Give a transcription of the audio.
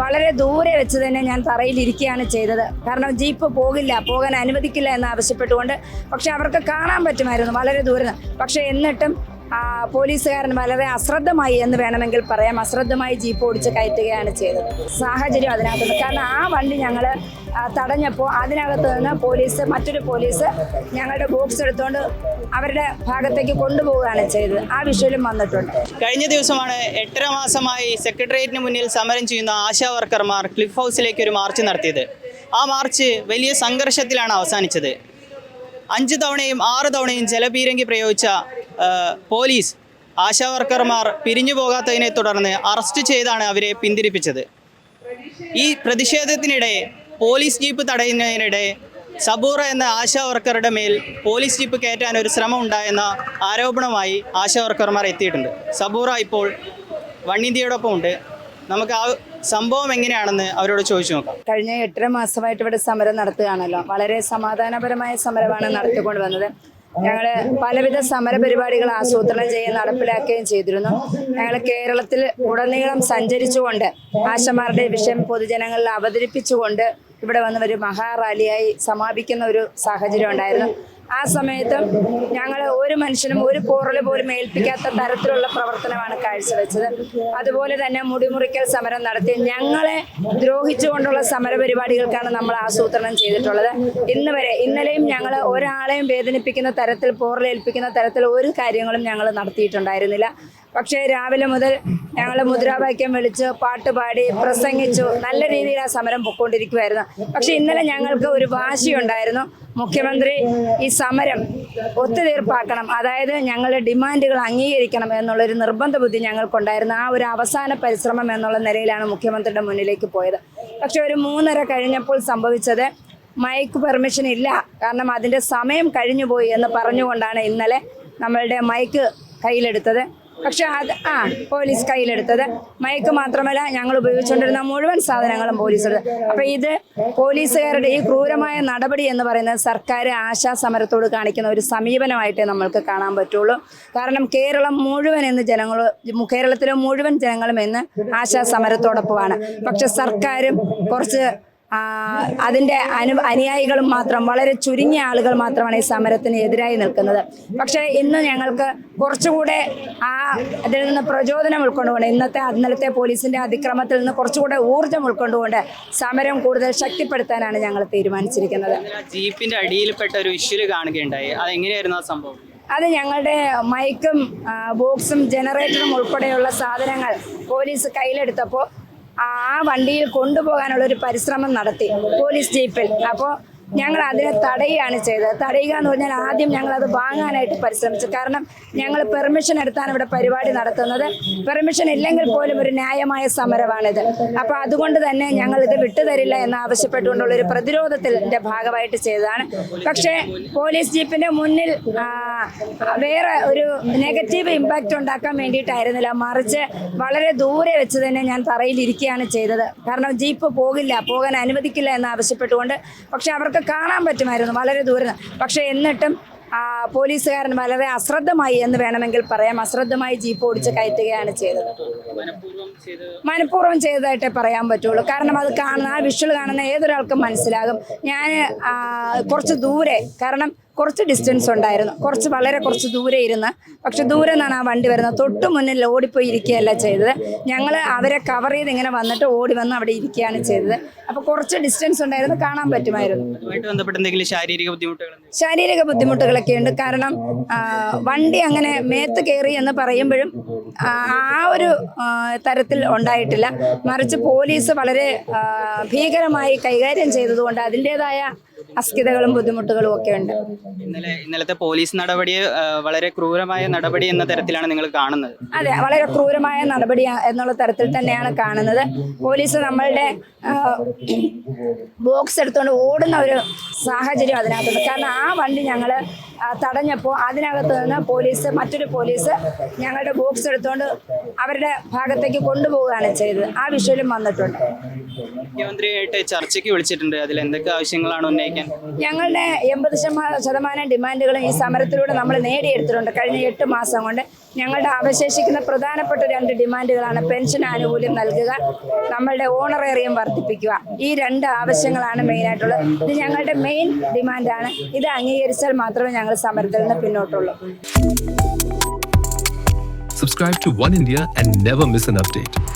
വളരെ ദൂരെ വെച്ച് തന്നെ ഞാൻ തറയിലിരിക്കുകയാണ് ചെയ്തത്. കാരണം ജീപ്പ് പോകില്ല പോകാൻ അനുവദിക്കില്ല എന്ന് ആവശ്യപ്പെട്ടുകൊണ്ട് പക്ഷെ അവർക്ക് കാണാൻ പറ്റുമായിരുന്നു വളരെ ദൂരെ. പക്ഷെ എന്നിട്ടും പോലീസുകാരൻ വളരെ അശ്രദ്ധമായി എന്ന് വേണമെങ്കിൽ പറയാം. അശ്രദ്ധമായി ജീപ്പ് ഓടിച്ച് കയറ്റുകയാണ് ചെയ്തത്. സാഹചര്യം അതിനകത്തുണ്ട്. കാരണം ആ വണ്ടി ഞങ്ങൾ തടഞ്ഞപ്പോൾ അതിനകത്ത് നിന്ന് പോലീസ് മറ്റൊരു പോലീസ് ഞങ്ങളുടെ ബോക്സ് എടുത്തുകൊണ്ട് അവരുടെ ഭാഗത്തേക്ക് കൊണ്ടുപോവുകയാണ് ചെയ്തത്. ആ വിഷയം വന്നിട്ടുണ്ട്. കഴിഞ്ഞ ദിവസമാണ് എട്ടര മാസമായി സെക്രട്ടേറിയറ്റിന് മുന്നിൽ സമരം ചെയ്യുന്ന ആശാ വർക്കർമാർ ക്ലിഫ് ഹൗസിലേക്ക് ഒരു മാർച്ച് നടത്തിയത്. ആ മാർച്ച് വലിയ സംഘർഷത്തിലാണ് അവസാനിച്ചത്. അഞ്ച് തവണയും ആറ് തവണയും ജലപീരങ്കി പ്രയോഗിച്ച പോലീസ് ആശാ വർക്കർമാർ പിരിഞ്ഞു പോകാത്തതിനെ തുടർന്ന് അറസ്റ്റ് ചെയ്താണ് അവരെ പിന്തിരിപ്പിച്ചത്. ഈ പ്രതിഷേധത്തിനിടെ പോലീസ് ജീപ്പ് തടയുന്നതിനിടെ സബൂറ എന്ന ആശാ വർക്കറുടെ മേൽ പോലീസ് ജീപ്പ് കയറ്റാൻ ഒരു ശ്രമം ഉണ്ടായെന്ന ആരോപണമായി ആശാ വർക്കർമാർ എത്തിയിട്ടുണ്ട്. സബൂറ ഇപ്പോൾ വണ്ണിന്ത്യയോടൊപ്പം ഉണ്ട് നമുക്ക് ആ സംഭവം എങ്ങനെയാണെന്ന് അവരോട് ചോദിച്ചു നോക്കാം. കഴിഞ്ഞ എട്ടര മാസമായിട്ട് ഇവിടെ സമരം നടത്തുകയാണല്ലോ. വളരെ സമാധാനപരമായ സമരമാണ് നടത്തിക്കൊണ്ട് വന്നത് ഞങ്ങൾ പലവിധ സമര പരിപാടികൾ ആസൂത്രണം ചെയ്യുകയും നടപ്പിലാക്കുകയും ചെയ്തിരുന്നു. ഞങ്ങൾ കേരളത്തിൽ ഉടനീളം സഞ്ചരിച്ചുകൊണ്ട് ആശമാരുടെ വിഷയം പൊതുജനങ്ങളിൽ അവതരിപ്പിച്ചുകൊണ്ട് ഇവിടെ വന്ന് ഒരു മഹാറാലിയായി സമാപിക്കുന്ന ഒരു സാഹചര്യം ഉണ്ടായിരുന്നു. ആ സമയത്ത് ഞങ്ങൾ ഒരു മനുഷ്യനും ഒരു പോറൽ പോലും ഏൽപ്പിക്കാത്ത തരത്തിലുള്ള പ്രവർത്തനമാണ് കാഴ്ചവെച്ചത്. അതുപോലെ തന്നെ മുടിമുറിക്കൽ സമരം നടത്തി. ഞങ്ങളെ ദ്രോഹിച്ചുകൊണ്ടുള്ള സമരപരിപാടികൾക്കാണ് നമ്മൾ ആസൂത്രണം ചെയ്തിട്ടുള്ളത്. ഇന്ന് വരെ ഇന്നലെയും ഞങ്ങൾ ഒരാളെയും വേദനിപ്പിക്കുന്ന തരത്തിൽ പോറലേൽപ്പിക്കുന്ന തരത്തിൽ ഒരു കാര്യങ്ങളും ഞങ്ങൾ നടത്തിയിട്ടുണ്ടായിരുന്നില്ല. പക്ഷേ രാവിലെ മുതൽ ഞങ്ങൾ മുദ്രാവാക്യം വിളിച്ച് പാട്ടുപാടി പ്രസംഗിച്ചു. നല്ല രീതിയിൽ ആ സമരം പൊക്കോണ്ടിരിക്കുമായിരുന്നു പക്ഷെ ഇന്നലെ ഞങ്ങൾക്ക് ഒരു വാശിയുണ്ടായിരുന്നു മുഖ്യമന്ത്രി ഈ സമരം ഒത്തുതീർപ്പാക്കണം. അതായത് ഞങ്ങളുടെ ഡിമാൻഡുകൾ അംഗീകരിക്കണം എന്നുള്ളൊരു നിർബന്ധ ബുദ്ധി ഞങ്ങൾക്കുണ്ടായിരുന്നു. ആ ഒരു അവസാന പരിശ്രമം എന്നുള്ള നിലയിലാണ് മുഖ്യമന്ത്രിയുടെ മുന്നിലേക്ക് പോയത്. പക്ഷെ ഒരു മൂന്നര കഴിഞ്ഞപ്പോൾ സംഭവിച്ചത് മൈക്ക് പെർമിഷൻ ഇല്ല. കാരണം അതിന്റെ സമയം കഴിഞ്ഞുപോയി എന്ന് പറഞ്ഞുകൊണ്ടാണ് ഇന്നലെ നമ്മളുടെ മൈക്ക് കയ്യിലെടുത്തത്. പക്ഷെ അത് ആ പോലീസ് കയ്യിലെടുത്തത്. മയക്ക് മാത്രമല്ല ഞങ്ങൾ ഉപയോഗിച്ചുകൊണ്ടിരുന്ന മുഴുവൻ സാധനങ്ങളും പോലീസ് എടുത്തത് അപ്പം ഇത് പോലീസുകാരുടെ ഈ ക്രൂരമായ നടപടി എന്ന് പറയുന്നത് സർക്കാർ ആശാ സമരത്തോട് കാണിക്കുന്ന ഒരു സമീപനമായിട്ടേ നമ്മൾക്ക് കാണാൻ പറ്റുള്ളൂ. കാരണം കേരളം മുഴുവൻ എന്ന് ജനങ്ങൾ കേരളത്തിലെ മുഴുവൻ ജനങ്ങളും ഇന്ന് ആശാ സമരത്തോടൊപ്പമാണ് പക്ഷെ സർക്കാരും കുറച്ച് ആ, അതിന്റെ അനു അനുയായികളും മാത്രം വളരെ ചുരുങ്ങിയ ആളുകൾ മാത്രമാണ് ഈ സമരത്തിന് എതിരായി നിൽക്കുന്നത്. പക്ഷേ ഇന്ന് ഞങ്ങൾക്ക് കുറച്ചുകൂടെ ആ അതിൽ നിന്ന് പ്രചോദനം ഉൾക്കൊണ്ടുകൊണ്ട് ഇന്നത്തെ ഇന്നലത്തെ പോലീസിന്റെ അതിക്രമത്തിൽ നിന്ന് കുറച്ചുകൂടെ ഊർജം ഉൾക്കൊണ്ടുകൊണ്ട് സമരം കൂടുതൽ ശക്തിപ്പെടുത്താനാണ് ഞങ്ങൾ തീരുമാനിച്ചിരിക്കുന്നത്. ജീപ്പിന്റെ അടിയിൽപ്പെട്ട ഒരു വിഷ്വൽ കാണുകയുണ്ടായി. അതെങ്ങനെയായിരുന്നു ആ സംഭവം? അത് ഞങ്ങളുടെ മൈക്കും ബോക്സും ജനറേറ്ററും ഉൾപ്പെടെയുള്ള സാധനങ്ങൾ പോലീസ് കയ്യിലെടുത്തപ്പോൾ ആ വണ്ടിയിൽ കൊണ്ടുപോകാനുള്ള ഒരു പരിശ്രമം നടത്തി പോലീസ് ജീപ്പിൽ. അപ്പോൾ ഞങ്ങൾ അതിനെ തടയുകയാണ് ചെയ്തത്. തടയുക എന്ന് പറഞ്ഞാൽ ആദ്യം ഞങ്ങൾ അത് വാങ്ങാനായിട്ട് പരിശ്രമിച്ചു. കാരണം ഞങ്ങൾ പെർമിഷൻ എടുത്താണ് ഇവിടെ പരിപാടി നടത്തുന്നത്. പെർമിഷൻ ഇല്ലെങ്കിൽ പോലും ഒരു ന്യായമായ സമരമാണിത്. അപ്പോൾ അതുകൊണ്ട് തന്നെ ഞങ്ങൾ ഇത് വിട്ടുതരില്ല എന്ന് ആവശ്യപ്പെട്ടുകൊണ്ടുള്ള ഒരു പ്രതിരോധത്തിന്റെ ഭാഗമായിട്ട് ചെയ്തതാണ്. പക്ഷേ പോലീസ് ജീപ്പിന്റെ മുന്നിൽ വേറെ ഒരു നെഗറ്റീവ് ഇമ്പാക്റ്റ് ഉണ്ടാക്കാൻ വേണ്ടിയിട്ടായിരുന്നില്ല. മറിച്ച് വളരെ ദൂരെ വെച്ച് തന്നെ ഞാൻ തറയിലിരിക്കുകയാണ് ചെയ്തത്. കാരണം ജീപ്പ് പോകില്ല പോകാൻ അനുവദിക്കില്ല എന്ന് ആവശ്യപ്പെട്ടുകൊണ്ട്. പക്ഷെ അവർക്ക് കാണാൻ പറ്റുമായിരുന്നു വളരെ ദൂരെ പക്ഷെ എന്നിട്ടും പോലീസുകാരൻ വളരെ അശ്രദ്ധമായി എന്ന് വേണമെങ്കിൽ പറയാം. അശ്രദ്ധമായി ജീപ്പ് ഓടിച്ച് കയറ്റുകയാണ് ചെയ്തത്. മനഃപൂർവം ചെയ്ത് മനഃപൂർവം ചെയ്തതായിട്ടേ പറയാൻ പറ്റുള്ളൂ. കാരണം അത് കാണുന്ന ആ വിഷ്വൽ കാണുന്ന ഏതൊരാൾക്കും മനസ്സിലാകും. ഞാൻ കുറച്ച് ദൂരെ കാരണം കുറച്ച് ഡിസ്റ്റൻസ് ഉണ്ടായിരുന്നു. കുറച്ച് വളരെ കുറച്ച് ദൂരെ ഇരുന്ന്. പക്ഷെ ദൂരെ നിന്നാണ് ആ വണ്ടി വരുന്നത്. തൊട്ട് മുന്നിൽ ഓടിപ്പോയി ഇരിക്കുകയല്ല ചെയ്തത്. ഞങ്ങൾ അവരെ കവർ ചെയ്ത് ഇങ്ങനെ വന്നിട്ട് ഓടി വന്ന് അവിടെ ഇരിക്കുകയാണ് ചെയ്തത്. അപ്പോൾ കുറച്ച് ഡിസ്റ്റൻസ് ഉണ്ടായിരുന്നു. കാണാൻ പറ്റുമായിരുന്നു. ശാരീരിക ബുദ്ധിമുട്ടുകൾ? ശാരീരിക ബുദ്ധിമുട്ടുകളൊക്കെ ഉണ്ട്. കാരണം വണ്ടി അങ്ങനെ മേത്ത് കയറി എന്ന് പറയുമ്പോഴും ആ ഒരു തരത്തിൽ ഉണ്ടായിട്ടില്ല. മറിച്ച് പോലീസ് വളരെ ഭീകരമായി കൈകാര്യം ചെയ്തതുകൊണ്ട് അതിന്റെതായ അസ്കിതകളും ബുദ്ധിമുട്ടുകളും ഒക്കെ ഉണ്ട്. ഇന്നലെ ഇന്നലത്തെ പോലീസ് നടപടി വളരെ ക്രൂരമായ നടപടി എന്ന തരത്തിലാണ് നിങ്ങൾ കാണുന്നത്. അതെ വളരെ ക്രൂരമായ നടപടി എന്നുള്ള തരത്തിൽ തന്നെയാണ് കാണുന്നത്. പോലീസ് നമ്മളുടെ ബോക്സ് എടുത്തുകൊണ്ട് ഓടുന്ന ഒരു സാഹചര്യം അതിനകത്തുണ്ട്. കാരണം ആ വണ്ടി ഞങ്ങൾ തടഞ്ഞപ്പോൾ അതിനകത്ത് നിന്ന് പോലീസ് മറ്റൊരു പോലീസ് ഞങ്ങളുടെ ബോക്സ് എടുത്തുകൊണ്ട് അവരുടെ ഭാഗത്തേക്ക് കൊണ്ടുപോവുകയാണ് ചെയ്തത്. ആ വിഷയം വന്നിട്ടുണ്ട്. മുഖ്യമന്ത്രിയായിട്ട് ചർച്ചയ്ക്ക് വിളിച്ചിട്ടുണ്ട്. അതിൽ എന്തൊക്കെ ആവശ്യങ്ങളാണ് ഉന്നയിക്കാൻ ഡിമാൻഡിന് ഞങ്ങളുടെ എൺപത് ശതമാ- ശതമാനം ഡിമാൻഡുകളും ഈ സമരത്തിലൂടെ നമ്മൾ നേടിയെടുത്തിട്ടുണ്ട്. കഴിഞ്ഞ എട്ട് മാസം കൊണ്ട് ഞങ്ങളുടെ അവശേഷിക്കുന്ന പ്രധാനപ്പെട്ട രണ്ട് ഡിമാൻഡുകളാണ് പെൻഷൻ ആനുകൂല്യം നൽകുക നമ്മളുടെ ഓണറേറിയം വർദ്ധിപ്പിക്കുക. ഈ രണ്ട് ആവശ്യങ്ങളാണ് മെയിനായിട്ടുള്ളത് ഇത് ഞങ്ങളുടെ മെയിൻ ഡിമാൻഡാണ്. ഇത് അംഗീകരിച്ചാൽ മാത്രമേ ഞങ്ങൾ സമരത്തിൽ നിന്ന് പിന്നോട്ടുള്ളൂ. Subscribe to One India and never miss an update.